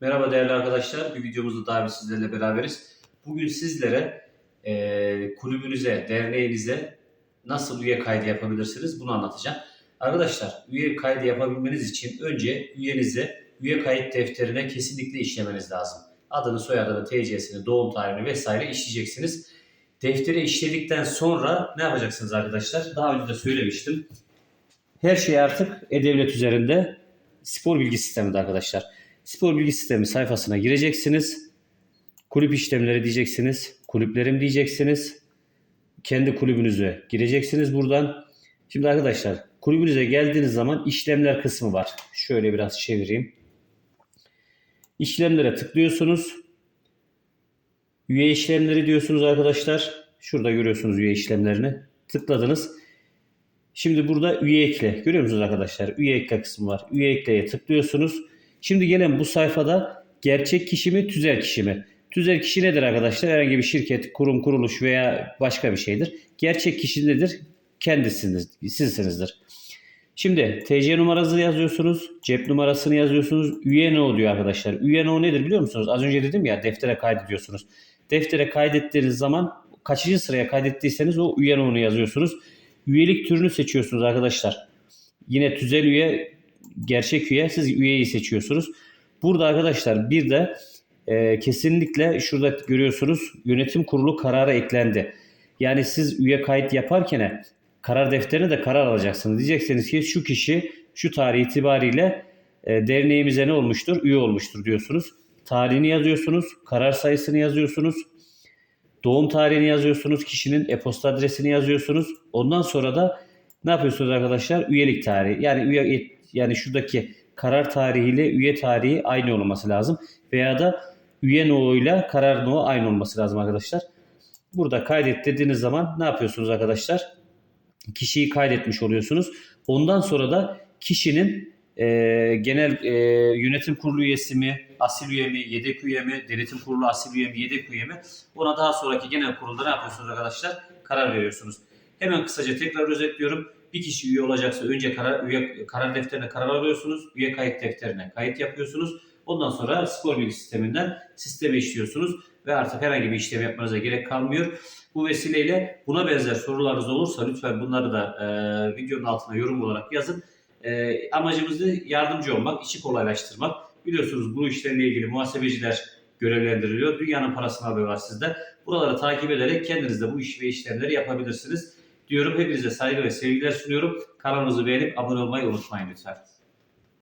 Merhaba değerli arkadaşlar. Bir videomuzda daha bir sizlerle beraberiz. Bugün sizlere e, kulübünüze, derneğinize nasıl üye kaydı yapabilirsiniz bunu anlatacağım. Arkadaşlar üye kaydı yapabilmeniz için önce üyenize üye kayıt defterine kesinlikle işlemeniz lazım. Adını, soyadını, TC'sini, doğum tarihini vesaire işleyeceksiniz. Deftere işledikten sonra ne yapacaksınız arkadaşlar? Daha önce de söylemiştim. Her şey artık E-Devlet üzerinde spor bilgi sisteminde arkadaşlar. Spor bilgi sistemi sayfasına gireceksiniz. Kulüp işlemleri diyeceksiniz. Kulüplerim diyeceksiniz. Kendi kulübünüze gireceksiniz buradan. Şimdi arkadaşlar kulübünüze geldiğiniz zaman işlemler kısmı var. Şöyle biraz çevireyim. İşlemlere tıklıyorsunuz. Üye işlemleri diyorsunuz arkadaşlar. Şurada görüyorsunuz üye işlemlerini. Tıkladınız. Şimdi burada üye ekle. Görüyor musunuz arkadaşlar? Üye ekle kısmı var. Üye ekleye tıklıyorsunuz. Şimdi gelen bu sayfada gerçek kişi mi, tüzel kişi mi? Tüzel kişi nedir arkadaşlar? Herhangi bir şirket, kurum, kuruluş veya başka bir şeydir. Gerçek kişi nedir? Kendisiniz, sizsinizdir. Şimdi TC numarasını yazıyorsunuz, cep numarasını yazıyorsunuz. Üye ne oluyor arkadaşlar? Üye ne nedir biliyor musunuz? Az önce dedim ya deftere kaydediyorsunuz. Deftere kaydettiğiniz zaman kaçıncı sıraya kaydettiyseniz o üye onu yazıyorsunuz. Üyelik türünü seçiyorsunuz arkadaşlar. Yine tüzel üye, gerçek üye siz üyeyi seçiyorsunuz. Burada arkadaşlar bir de e, kesinlikle şurada görüyorsunuz yönetim kurulu kararı eklendi. Yani siz üye kayıt yaparken karar defterine de karar alacaksınız. Diyeceksiniz ki şu kişi şu tarih itibariyle e, derneğimize ne olmuştur? Üye olmuştur diyorsunuz. Tarihini yazıyorsunuz, karar sayısını yazıyorsunuz, doğum tarihini yazıyorsunuz, kişinin e-posta adresini yazıyorsunuz. Ondan sonra da ne yapıyorsunuz arkadaşlar? Üyelik tarihi. Yani üye yani şuradaki karar tarihiyle üye tarihi aynı olması lazım. Veya da üye no'uyla karar no'u aynı olması lazım arkadaşlar. Burada kaydet dediğiniz zaman ne yapıyorsunuz arkadaşlar? Kişiyi kaydetmiş oluyorsunuz. Ondan sonra da kişinin e, genel e, yönetim kurulu üyesi mi, asil üye mi, yedek üye mi, denetim kurulu asil üye mi, yedek üye mi? Ona daha sonraki genel kurulda ne yapıyorsunuz arkadaşlar? Karar veriyorsunuz. Hemen kısaca tekrar özetliyorum. Bir kişi üye olacaksa önce karar, üye, karar defterine karar alıyorsunuz. Üye kayıt defterine kayıt yapıyorsunuz. Ondan sonra spor bilgi sisteminden sisteme işliyorsunuz ve artık herhangi bir işlem yapmanıza gerek kalmıyor. Bu vesileyle buna benzer sorularınız olursa lütfen bunları da e, videonun altına yorum olarak yazın. E, amacımız da yardımcı olmak, işi kolaylaştırmak. Biliyorsunuz bu işlerle ilgili muhasebeciler görevlendiriliyor. Dünyanın parasını alıyorlar sizden. Buraları takip ederek kendiniz de bu iş ve işlemleri yapabilirsiniz. Diyorum hepinize saygı ve sevgiler sunuyorum. Kanalımızı beğenip abone olmayı unutmayın lütfen.